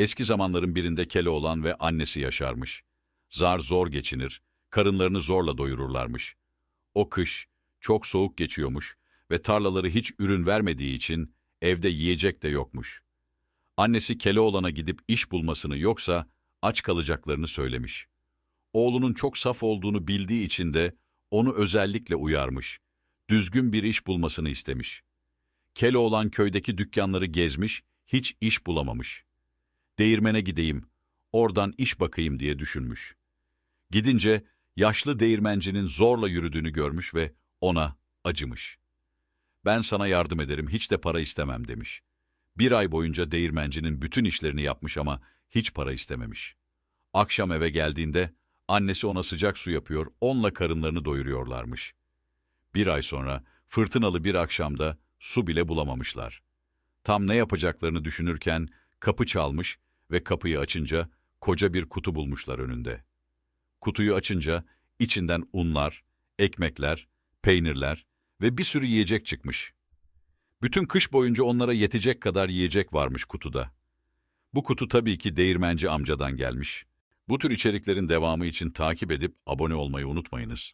Eski zamanların birinde Keloğlan ve annesi yaşarmış. Zar zor geçinir, karınlarını zorla doyururlarmış. O kış çok soğuk geçiyormuş ve tarlaları hiç ürün vermediği için evde yiyecek de yokmuş. Annesi Keloğlan'a gidip iş bulmasını yoksa aç kalacaklarını söylemiş. Oğlunun çok saf olduğunu bildiği için de onu özellikle uyarmış. Düzgün bir iş bulmasını istemiş. Keloğlan köydeki dükkanları gezmiş, hiç iş bulamamış. Değirmene gideyim, oradan iş bakayım diye düşünmüş. Gidince yaşlı değirmencinin zorla yürüdüğünü görmüş ve ona acımış. Ben sana yardım ederim, hiç de para istemem demiş. Bir ay boyunca değirmencinin bütün işlerini yapmış ama hiç para istememiş. Akşam eve geldiğinde annesi ona sıcak su yapıyor, onunla karınlarını doyuruyorlarmış. Bir ay sonra fırtınalı bir akşamda su bile bulamamışlar. Tam ne yapacaklarını düşünürken kapı çalmış ve kapıyı açınca koca bir kutu bulmuşlar önünde. Kutuyu açınca içinden unlar, ekmekler, peynirler ve bir sürü yiyecek çıkmış. Bütün kış boyunca onlara yetecek kadar yiyecek varmış kutuda. Bu kutu tabii ki değirmenci amcadan gelmiş. Bu tür içeriklerin devamı için takip edip abone olmayı unutmayınız.